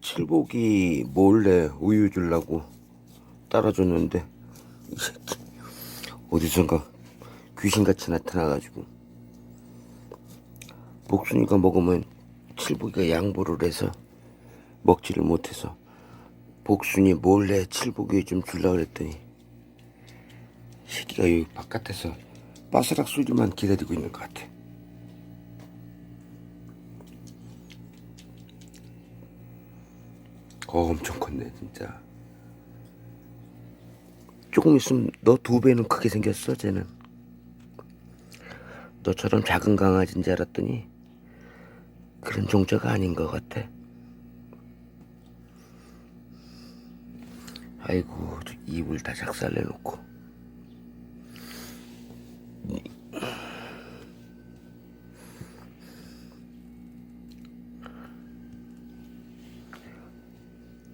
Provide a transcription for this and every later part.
칠복이 몰래 우유 주려고 따라줬는데 이 새끼 어디선가 귀신같이 나타나가지고 복순이가 먹으면 칠복이가 양보를 해서 먹지를 못해서 복순이 몰래 칠복이 좀 주려고 그랬더니 새끼가 여기 바깥에서 바스락 소리만 기다리고 있는 것 같아 어 엄청 컸네 진짜. 조금 있으면 너 두 배는 크게 생겼어 쟤는? 너처럼 작은 강아지인 줄 알았더니 그런 종자가 아닌 것 같아. 아이고 저 입을 다 작살내놓고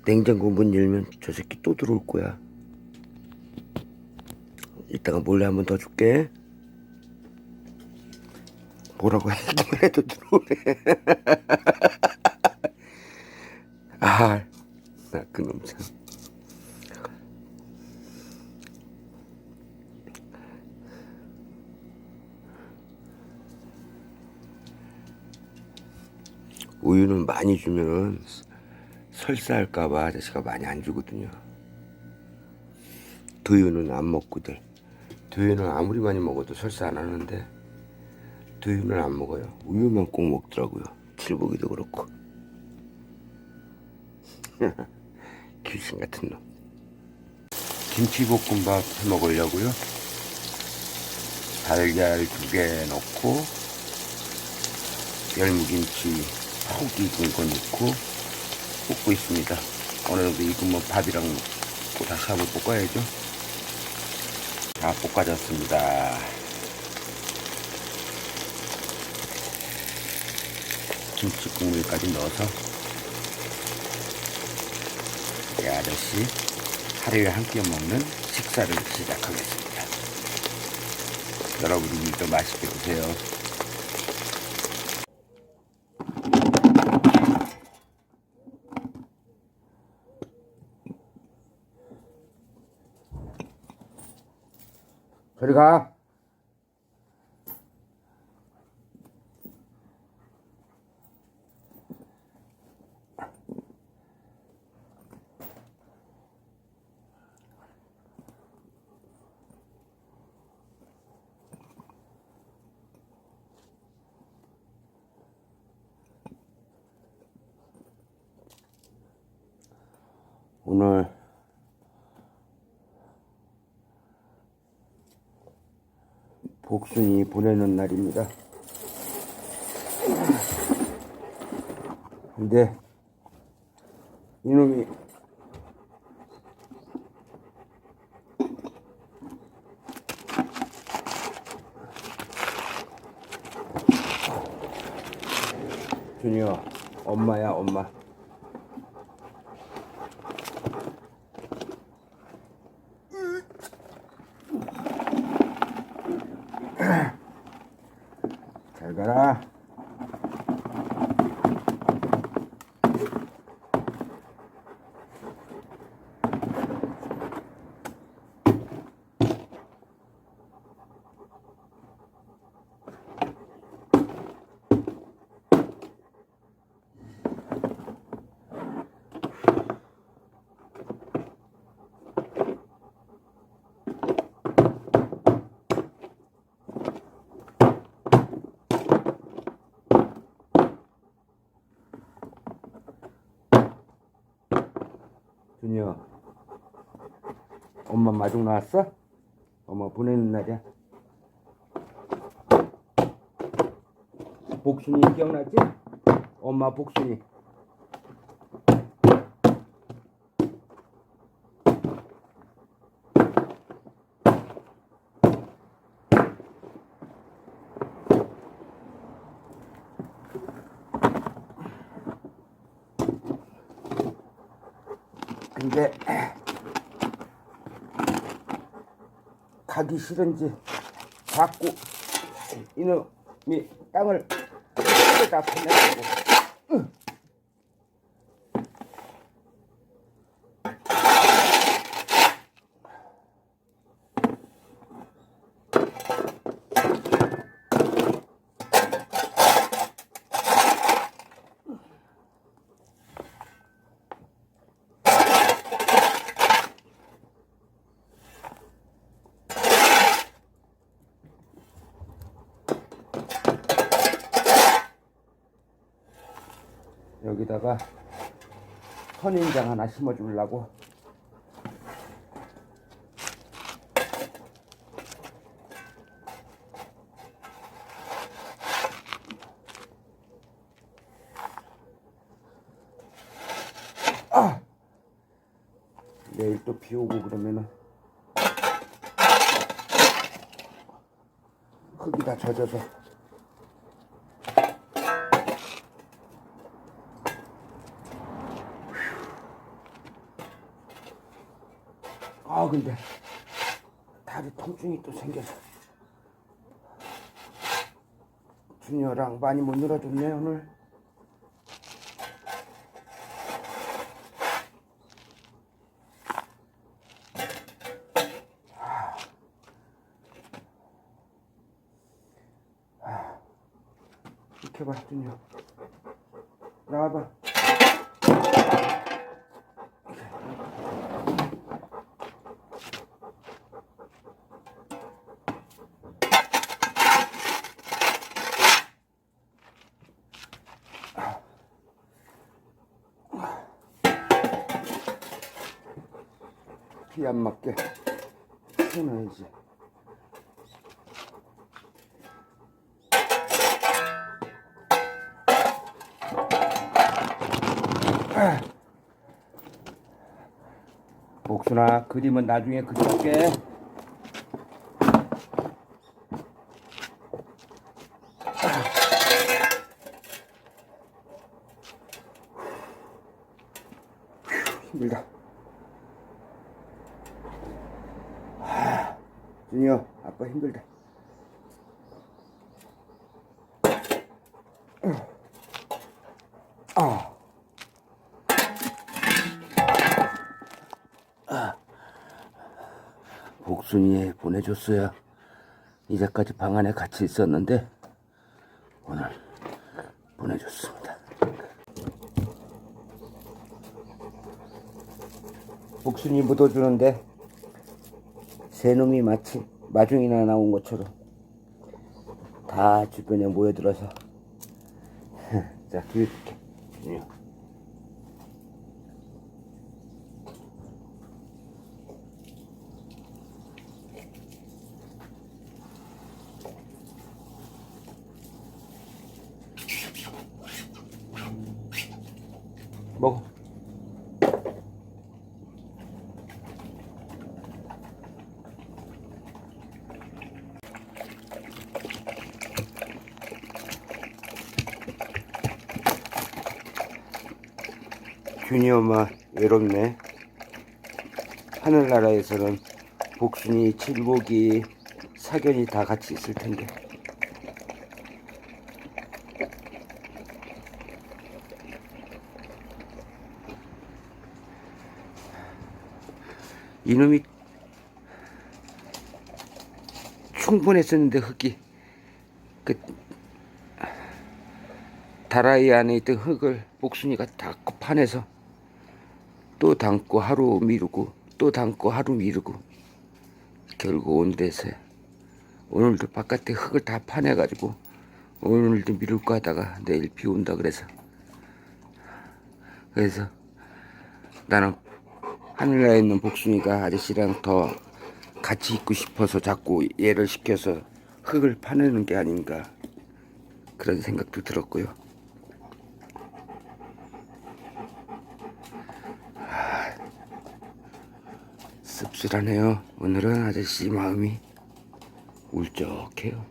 냉장고 문 열면 저 새끼 또 들어올 거야. 이따가 몰래 한 번 더 줄게. 뭐라고 해도 들어오네. 아, 나 그놈 참. 우유는 많이 주면 설사할까봐 아저씨가 많이 안 주거든요. 두유는 안 먹거든. 두유는 아무리 많이 먹어도 설사 안 하는데 두유는 안 먹어요. 우유만 꼭 먹더라고요. 칠복이도 그렇고. 귀신 같은 놈. 김치볶음밥 해 먹으려고요. 달걀 두 개 넣고 열무김치 푹 익은 거 넣고 볶고 있습니다. 어느 정도 익으면 밥이랑 또 다시 한번 볶아야죠. 다 볶아졌습니다. 김치 국물까지 넣어서 이 아저씨 하루에 한 끼 먹는 식사를 시작하겠습니다. 여러분들도 맛있게 드세요. 저리 가. 오늘 복순이 보내는 날입니다. 근데 이놈이 준이야 엄마야 엄마 잘가 라 준이야 엄마 마중 나왔어? 엄마 보내는 날이야 복순이 기억나지? 엄마 복순이 근데 가기 싫은지 자꾸 이놈이 땅을 땅에다 보내고 여기다가 선인장 하나 심어주려고 아! 내일 또 비 오고 그러면은 흙이 다 젖어서 아 근데 다리 통증이 또 생겨서 준여랑 많이 못 놀아줬네 오늘. 이렇게 봐 준여 나와봐 비안 맞게 해놔야지. 복순아 그림은 나중에 그릴게. 힘들다 준이요 아빠 힘들다 아. 복순이에 보내줬어요. 이제까지 방 안에 같이 있었는데 오늘 보내줬습니다. 복순이 묻어주는데 새 놈이 마치 마중이나 나온 것처럼 다 주변에 모여들어서 자 뒤에 줄게. 먹어. 균이 엄마 외롭네. 하늘나라에서는 복순이, 칠복이, 사견이 다 같이 있을 텐데. 이놈이 충분했었는데 흙이 그 다라이 안에 있던 흙을 복순이가 다 파내서 또 담고 하루 미루고 또 담고 하루 미루고. 결국 오늘에서 오늘도 바깥에 흙을 다 파내가지고 오늘도 미룰까 하다가 내일 비 온다 그래서. 그래서 나는 하늘나라에 있는 복순이가 아저씨랑 더 같이 있고 싶어서 자꾸 얘를 시켜서 흙을 파내는 게 아닌가 그런 생각도 들었고요. 씁쓸하네요. 오늘은 아저씨 마음이 울적해요.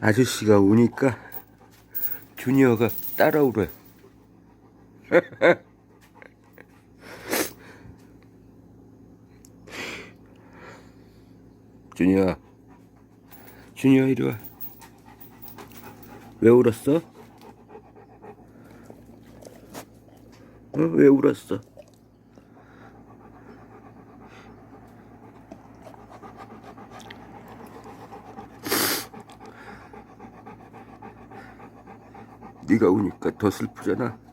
아저씨가 우니까 주니어가 따라오래. 주니어, 주니어 이리 와. 왜 울었어? 어? 왜 울었어? 네가 우니까 더 슬프잖아.